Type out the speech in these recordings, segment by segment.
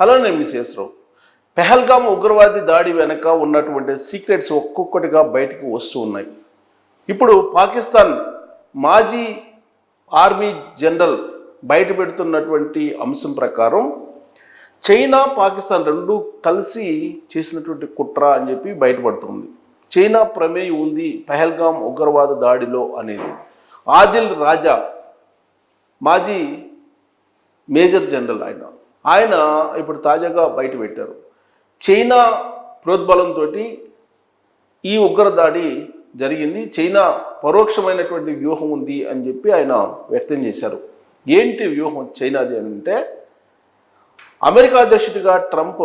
Hello నేను పెహల్గామ్ ఉగ్రవాది దాడి వెనక ఉన్నటువంటి సీక్రెట్స్ ఒక్కొక్కటిగా బయటకు వస్తూ ఉన్నాయి. ఇప్పుడు పాకిస్తాన్ మాజీ ఆర్మీ జనరల్ బయట పెడుతున్నటువంటి అంశం ప్రకారం చైనా పాకిస్తాన్ రెండు కలిసి చేసినటువంటి కుట్ర అని చెప్పి బయటపడుతుంది. చైనా ప్రమేయం ఉంది పెహల్గామ్ ఉగ్రవాద దాడిలో అనేది. ఆదిల్ రాజా మాజీ మేజర్ జనరల్ ఆయన ఆయన ఇప్పుడు తాజాగా బయట పెట్టారు. చైనా ప్రోద్బలంతో ఈ ఉగ్రదాడి జరిగింది. చైనా పరోక్షమైనటువంటి వ్యూహం ఉంది అని చెప్పి ఆయన వ్యక్తం చేశారు. ఏంటి వ్యూహం చైనాది అని అంటే అమెరికా అధ్యక్షుడిగా ట్రంప్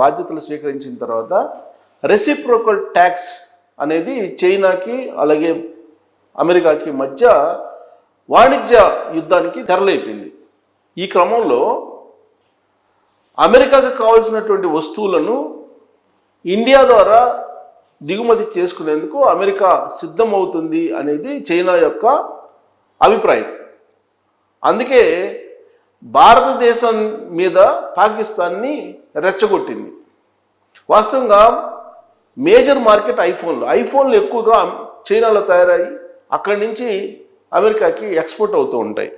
బాధ్యతలు స్వీకరించిన తర్వాత రెసిప్రోకల్ ట్యాక్స్ అనేది చైనాకి అలాగే అమెరికాకి మధ్య వాణిజ్య యుద్ధానికి తెరలేపింది. ఈ క్రమంలో అమెరికాకు కావాల్సినటువంటి వస్తువులను ఇండియా ద్వారా దిగుమతి చేసుకునేందుకు అమెరికా సిద్ధమవుతుంది అనేది చైనా యొక్క అభిప్రాయం. అందుకే భారతదేశం మీద పాకిస్తాన్ని రెచ్చగొట్టింది. వాస్తవంగా మేజర్ మార్కెట్ ఐఫోన్లు ఐఫోన్లు ఎక్కువగా చైనాలో తయారయ్యి అక్కడి నుంచి అమెరికాకి ఎక్స్పోర్ట్ అవుతూ ఉంటాయి.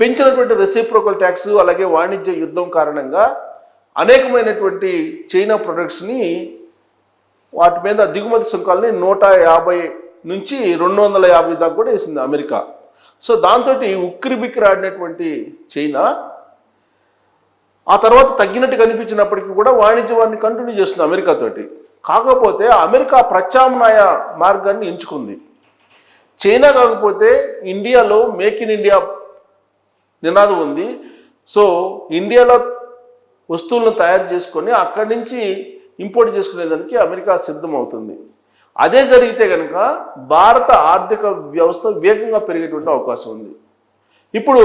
పెంచినటువంటి రెసిప్రోకల్ ట్యాక్స్ అలాగే వాణిజ్య యుద్ధం కారణంగా అనేకమైనటువంటి చైనా ప్రొడక్ట్స్ని వాటి మీద దిగుమతి సుంకాలని నూట యాభై నుంచి రెండు వందల యాభై దాకా కూడా వేసింది అమెరికా. సో దాంతో ఉక్కిరి బిక్కిరి ఆడినటువంటి చైనా ఆ తర్వాత తగ్గినట్టు కనిపించినప్పటికీ కూడా వాణిజ్యాన్ని కంటిన్యూ చేస్తుంది అమెరికాతోటి కాకపోతే అమెరికా ప్రత్యామ్నాయ మార్గాన్ని ఎంచుకుంది. చైనా కాకపోతే ఇండియాలో మేక్ ఇన్ ఇండియా నినాదం ఉంది. సో ఇండియాలో వస్తువులను తయారు చేసుకొని అక్కడి నుంచి ఇంపోర్ట్ చేసుకునేదానికి అమెరికా సిద్ధమవుతుంది. అదే జరిగితే కనుక భారత ఆర్థిక వ్యవస్థ వేగంగా పెరిగేటువంటి అవకాశం ఉంది. ఇప్పుడు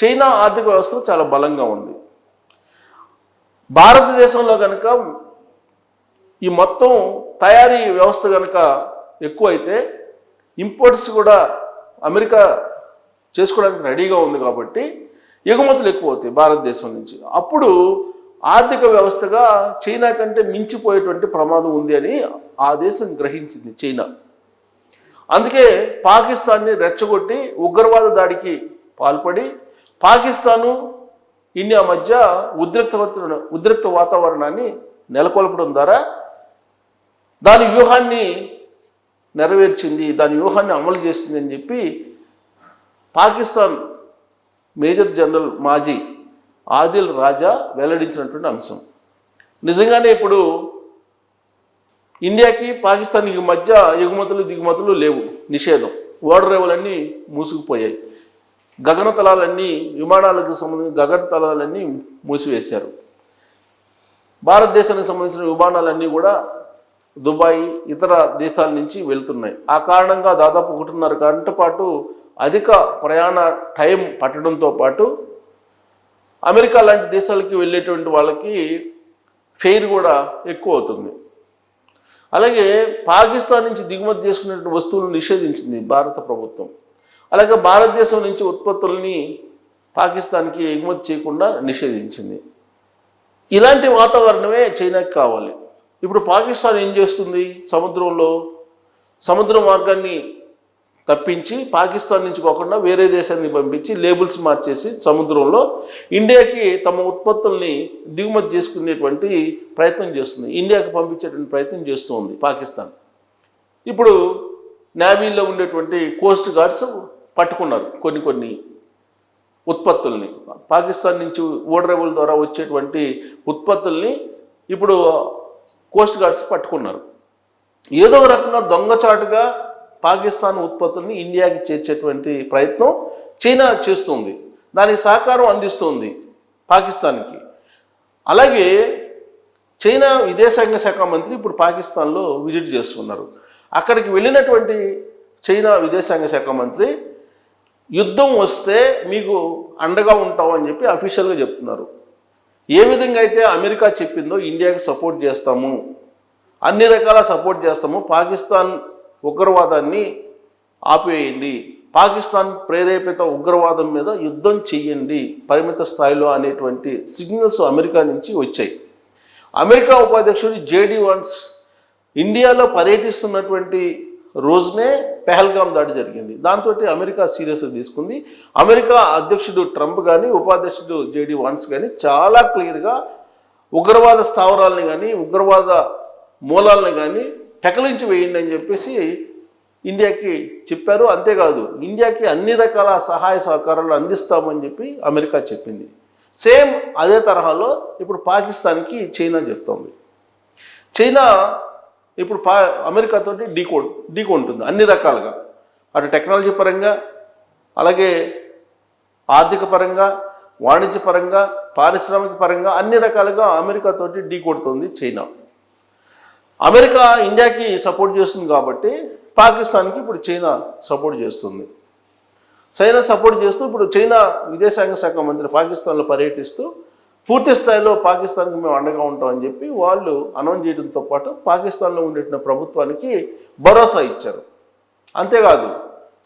చైనా ఆర్థిక వ్యవస్థ చాలా బలంగా ఉంది. భారతదేశంలో కనుక ఈ మొత్తం తయారీ వ్యవస్థ కనుక ఎక్కువైతే ఇంపోర్ట్స్ కూడా అమెరికా చేసుకోవడానికి రెడీగా ఉంది కాబట్టి ఎగుమతులు ఎక్కువ అవుతాయి భారతదేశం నుంచి. అప్పుడు ఆర్థిక వ్యవస్థగా చైనా కంటే మించిపోయేటువంటి ప్రమాదం ఉంది అని ఆ దేశం గ్రహించింది చైనా. అందుకే పాకిస్తాన్ని రెచ్చగొట్టి ఉగ్రవాద దాడికి పాల్పడి పాకిస్తాను ఇండియా మధ్య ఉద్రిక్త ఉద్రిక్త వాతావరణాన్ని నెలకొల్పడం ద్వారా దాని వ్యూహాన్ని నెరవేర్చింది దాని వ్యూహాన్ని అమలు చేసింది అని చెప్పి పాకిస్తాన్ మేజర్ జనరల్ మాజీ ఆదిల్ రాజా వెల్లడించినటువంటి అంశం. నిజంగానే ఇప్పుడు ఇండియాకి పాకిస్తాన్కి మధ్య ఎగుమతులు దిగుమతులు లేవు. నిషేధం. ఓడరేవులన్నీ మూసుకుపోయాయి. గగనతలాలన్నీ విమానాలకు సంబంధించిన గగనతలాలన్నీ మూసివేశారు. భారతదేశానికి సంబంధించిన విమానాలన్నీ కూడా దుబాయ్ ఇతర దేశాల నుంచి వెళ్తున్నాయి. ఆ కారణంగా దాదాపు ఒకటిన్నర గంట పాటు అధిక ప్రయాణ టైం పట్టడంతో పాటు అమెరికా లాంటి దేశాలకి వెళ్ళేటువంటి వాళ్ళకి ఫెయిర్ కూడా ఎక్కువ అవుతుంది. అలాగే పాకిస్తాన్ నుంచి దిగుమతి చేసుకునేటువంటి వస్తువులను నిషేధించింది భారత ప్రభుత్వం. అలాగే భారతదేశం నుంచి ఉత్పత్తుల్ని పాకిస్తాన్కి ఎగుమతి చేయకుండా నిషేధించింది. ఇలాంటి వాతావరణమే చైనాకి కావాలి. ఇప్పుడు పాకిస్తాన్ ఏం చేస్తుంది? సముద్రంలో సముద్ర మార్గాన్ని తప్పించి పాకిస్తాన్ నుంచి కాకుండా వేరే దేశాన్ని పంపించి లేబుల్స్ మార్చేసి సముద్రంలో ఇండియాకి తమ ఉత్పత్తుల్ని దిగుమతి చేసుకునేటువంటి ప్రయత్నం చేస్తుంది. ఇండియాకి పంపించేటువంటి ప్రయత్నం చేస్తూ ఉంది పాకిస్తాన్. ఇప్పుడు నేవీలో ఉండేటువంటి కోస్ట్ గార్డ్స్ పట్టుకున్నారు కొన్ని కొన్ని ఉత్పత్తుల్ని. పాకిస్తాన్ నుంచి ఓడరేవుల ద్వారా వచ్చేటువంటి ఉత్పత్తుల్ని ఇప్పుడు కోస్ట్ గార్డ్స్ పట్టుకున్నారు. ఏదో ఒక రకంగా దొంగచాటుగా పాకిస్తాన్ ఉత్పత్తుల్ని ఇండియాకి చేర్చేటువంటి ప్రయత్నం చైనా చేస్తుంది. దానికి సహకారం అందిస్తుంది పాకిస్తాన్కి. అలాగే చైనా విదేశాంగ శాఖ మంత్రి ఇప్పుడు పాకిస్తాన్లో విజిట్ చేస్తున్నారు. అక్కడికి వెళ్ళినటువంటి చైనా విదేశాంగ శాఖ మంత్రి యుద్ధం వస్తే మీకు అండగా ఉంటామని చెప్పి అఫీషియల్గా చెప్తున్నారు. ఏ విధంగా అయితే అమెరికా చెప్పిందో ఇండియాకి సపోర్ట్ చేస్తాము అన్ని రకాల సపోర్ట్ చేస్తాము పాకిస్తాన్ ఉగ్రవాదాన్ని ఆపేయండి పాకిస్తాన్ ప్రేరేపిత ఉగ్రవాదం మీద యుద్ధం చెయ్యండి పరిమిత స్థాయిలో అనేటువంటి సిగ్నల్స్ అమెరికా నుంచి వచ్చాయి. అమెరికా ఉపాధ్యక్షుడు జేడీ వన్స్ ఇండియాలో పర్యటిస్తున్నటువంటి రోజునే పెహల్గాం దాడి జరిగింది. దాంతో అమెరికా సీరియస్గా తీసుకుంది. అమెరికా అధ్యక్షుడు ట్రంప్ కానీ ఉపాధ్యక్షుడు జేడీ వాన్స్ కానీ చాలా క్లియర్గా ఉగ్రవాద స్థావరాలని కానీ ఉగ్రవాద మూలాలను కానీ పెకలించి వేయండి అని చెప్పేసి ఇండియాకి చెప్పారు. అంతేకాదు ఇండియాకి అన్ని రకాల సహాయ సహకారాలు అందిస్తామని చెప్పి అమెరికా చెప్పింది. సేమ్ అదే తరహాలో ఇప్పుడు పాకిస్తాన్కి చైనా చెప్తోంది. చైనా ఇప్పుడు పా అమెరికాతోటి డీకో ఢీకొంటుంది అన్ని రకాలుగా. అటు టెక్నాలజీ పరంగా అలాగే ఆర్థిక పరంగా వాణిజ్య పరంగా పారిశ్రామిక పరంగా అన్ని రకాలుగా అమెరికాతోటి ఢీకొడుతుంది చైనా. అమెరికా ఇండియాకి సపోర్ట్ చేస్తుంది కాబట్టి పాకిస్తాన్కి ఇప్పుడు చైనా సపోర్ట్ చేస్తుంది. చైనా సపోర్ట్ చేస్తూ ఇప్పుడు చైనా విదేశాంగ శాఖ మంత్రి పాకిస్తాన్లో పర్యటిస్తూ పూర్తి స్థాయిలో పాకిస్తాన్కి మేము అండగా ఉంటామని చెప్పి వాళ్ళు అనౌన్స్ చేయడంతో పాటు పాకిస్తాన్లో ఉండేటువంటి ప్రభుత్వానికి భరోసా ఇచ్చారు. అంతేకాదు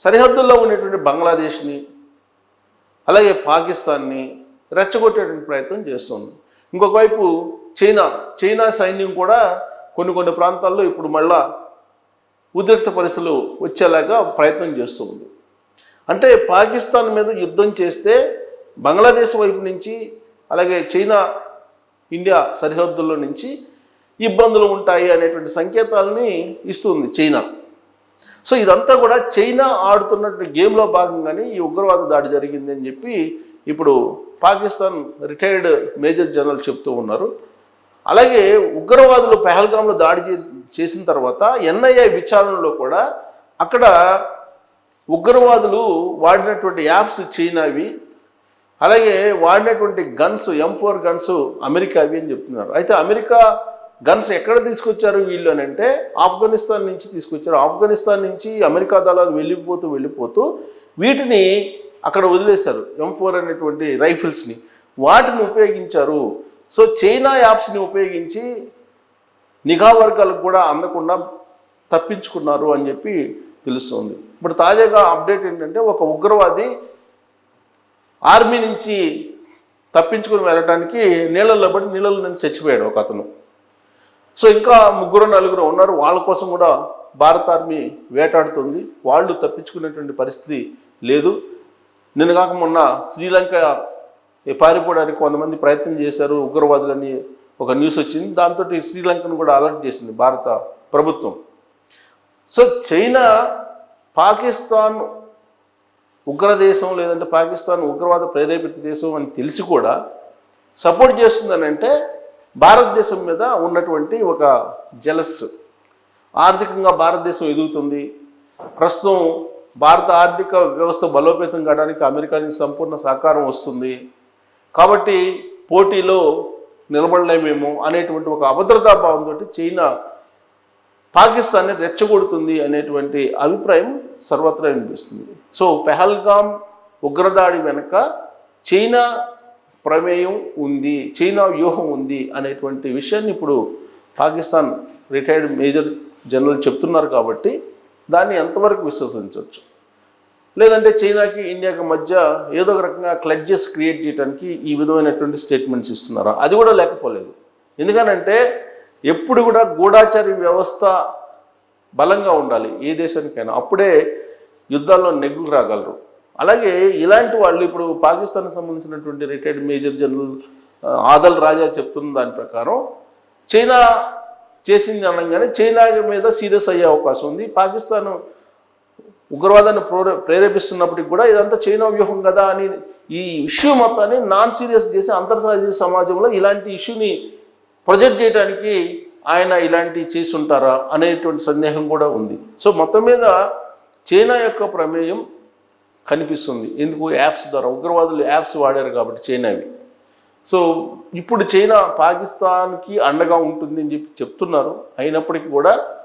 సరిహద్దుల్లో ఉండేటువంటి బంగ్లాదేశ్ని అలాగే పాకిస్తాన్ని రెచ్చగొట్టేటువంటి ప్రయత్నం చేస్తుంది. ఇంకొక వైపు చైనా చైనా సైన్యం కూడా కొన్ని కొన్ని ప్రాంతాల్లో ఇప్పుడు మళ్ళా ఉద్రిక్త పరిస్థితులు వచ్చేలాగా ప్రయత్నం చేస్తూ ఉంది. అంటే పాకిస్తాన్ మీద యుద్ధం చేస్తే బంగ్లాదేశ్ వైపు నుంచి అలాగే చైనా ఇండియా సరిహద్దుల్లో నుంచి ఇబ్బందులు ఉంటాయి అనేటువంటి సంకేతాలని ఇస్తుంది చైనా. సో ఇదంతా కూడా చైనా ఆడుతున్నటువంటి గేమ్లో భాగంగానే ఈ ఉగ్రవాద దాడి జరిగింది అని చెప్పి ఇప్పుడు పాకిస్తాన్ రిటైర్డ్ మేజర్ జనరల్ చెప్తూ ఉన్నారు. అలాగే ఉగ్రవాదులు పెహల్గాంలో దాడి చే- చేసిన తర్వాత ఎన్ఐఏ విచారణలో కూడా అక్కడ ఉగ్రవాదులు వాడినటువంటి యాప్స్ చైనావి అలాగే వాడినటువంటి గన్స్ ఎం ఫోర్ గన్స్ అమెరికావి అని చెప్తున్నారు. అయితే అమెరికా గన్స్ ఎక్కడ తీసుకొచ్చారు వీళ్ళు అని అంటే ఆఫ్ఘనిస్తాన్ నుంచి తీసుకొచ్చారు. ఆఫ్ఘనిస్తాన్ నుంచి అమెరికా దళాలు వెళ్ళిపోతూ వెళ్ళిపోతూ వీటిని అక్కడ వదిలేశారు. ఎం ఫోర్ అనేటువంటి రైఫిల్స్ని. వాటిని ఉపయోగించారు. సో చైనా యాప్స్ని ఉపయోగించి నిఘా వర్గాలకు కూడా అందకుండా తప్పించుకున్నారు అని చెప్పి తెలుస్తుంది. ఇప్పుడు తాజాగా అప్డేట్ ఏంటంటే ఒక ఉగ్రవాది ఆర్మీ నుంచి తప్పించుకుని వెళ్ళడానికి నీళ్ళల్లో పడి నీళ్ళలో నుంచి చచ్చిపోయాడు ఒక అతను. సో ఇంకా ముగ్గురు నలుగురు ఉన్నారు. వాళ్ళ కోసం కూడా భారత ఆర్మీ వేటాడుతుంది. వాళ్ళు తప్పించుకునేటువంటి పరిస్థితి లేదు. నిన్న కాక మొన్న శ్రీలంక పారిపోవడానికి కొంతమంది ప్రయత్నం చేశారు ఉగ్రవాదులని ఒక న్యూస్ వచ్చింది. దాంతో శ్రీలంకను కూడా అలర్ట్ చేసింది భారత ప్రభుత్వం. సో చైనా పాకిస్తాన్ ఉగ్రదేశం లేదంటే పాకిస్తాన్ ఉగ్రవాద ప్రేరేపిత దేశం అని తెలిసి కూడా సపోర్ట్ చేస్తుందని అంటే భారతదేశం మీద ఉన్నటువంటి ఒక జలస్ ఆర్థికంగా భారతదేశం ఎదుగుతుంది. ప్రస్తుతం భారత ఆర్థిక వ్యవస్థ బలోపేతం కావడానికి అమెరికా నుంచి సంపూర్ణ సహకారం వస్తుంది. కాబట్టి పోటీలో నిలబడలేమేమో అనేటువంటి ఒక అభద్రతా భావంతో చైనా పాకిస్తాన్ని రెచ్చగొడుతుంది అనేటువంటి అభిప్రాయం సర్వత్రా వినిపిస్తుంది. సో పెహల్గామ్ ఉగ్రదాడి వెనుక చైనా ప్రమేయం ఉంది చైనా వ్యూహం ఉంది అనేటువంటి విషయాన్ని ఇప్పుడు పాకిస్తాన్ రిటైర్డ్ మేజర్ జనరల్ చెప్తున్నారు కాబట్టి దాన్ని ఎంతవరకు విశ్వసించవచ్చు? లేదంటే చైనాకి ఇండియాకి మధ్య ఏదో ఒక రకంగా క్లడ్జెస్ క్రియేట్ చేయడానికి ఈ విధమైనటువంటి స్టేట్మెంట్స్ ఇస్తున్నారా? అది కూడా లేకపోలేదు. ఎందుకనంటే ఎప్పుడు కూడా గూఢాచారి వ్యవస్థ బలంగా ఉండాలి ఏ దేశానికైనా. అప్పుడే యుద్ధాల్లో నెగ్గులు రాగలరు. అలాగే ఇలాంటి వాళ్ళు ఇప్పుడు పాకిస్తాన్కి సంబంధించినటువంటి retired major general Adil Raja చెప్తున్న దాని ప్రకారం చైనా చేసింది అనగానే చైనా మీద సీరియస్ అయ్యే అవకాశం ఉంది. పాకిస్తాన్ ఉగ్రవాదాన్ని ప్రోరే ప్రేరేపిస్తున్నప్పటికి కూడా ఇదంతా చైనా వ్యూహం కదా అని ఈ ఇష్యూ మొత్తాన్ని నాన్ సీరియస్ చేసి అంతర్జాతీయ సమాజంలో ఇలాంటి ఇష్యూని ప్రొజెక్ట్ చేయడానికి ఆయన ఇలాంటి చేసి ఉంటారా అనేటువంటి సందేహం కూడా ఉంది. సో మొత్తం మీద చైనా యొక్క ప్రమేయం కనిపిస్తుంది. ఎందుకు? యాప్స్ ద్వారా. ఉగ్రవాదులు యాప్స్ వాడారు కాబట్టి చైనావి. సో ఇప్పుడు చైనా పాకిస్తాన్కి అండగా ఉంటుంది అని చెప్పి చెప్తున్నారు. అయినప్పటికీ కూడా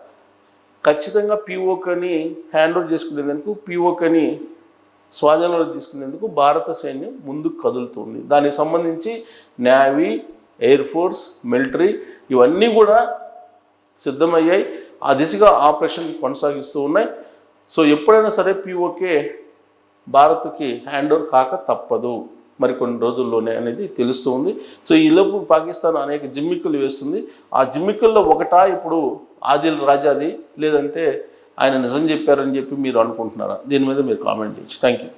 ఖచ్చితంగా పీఓకని హ్యాండ్ ఓవర్ చేసుకునేందుకు పీఓకని స్వాధీనంలో తీసుకునేందుకు భారత సైన్యం ముందుకు కదులుతుంది. దానికి సంబంధించి నేవీ ఎయిర్ ఫోర్స్ మిలిటరీ ఇవన్నీ కూడా సిద్ధమయ్యాయి. ఆ దిశగా ఆపరేషన్ కొనసాగిస్తూ ఉన్నాయి. సో ఎప్పుడైనా సరే పీఓకే భారత్కి హ్యాండ్ ఓవర్ కాక తప్పదు. మరికొన్ని రోజుల్లోనే అనేది తెలుస్తూ ఉంది. సో ఈలోపు పాకిస్తాన్ అనేక జిమ్మిక్కులు వేస్తుంది. ఆ జిమ్మిక్కుల్లో ఒకటా ఇప్పుడు ఆదిల్ రాజాది లేదంటే ఆయన నిజం చెప్పారని చెప్పి మీరు అనుకుంటున్నారా? దీని మీద మీరు కామెంట్ చేయొచ్చు. Thank you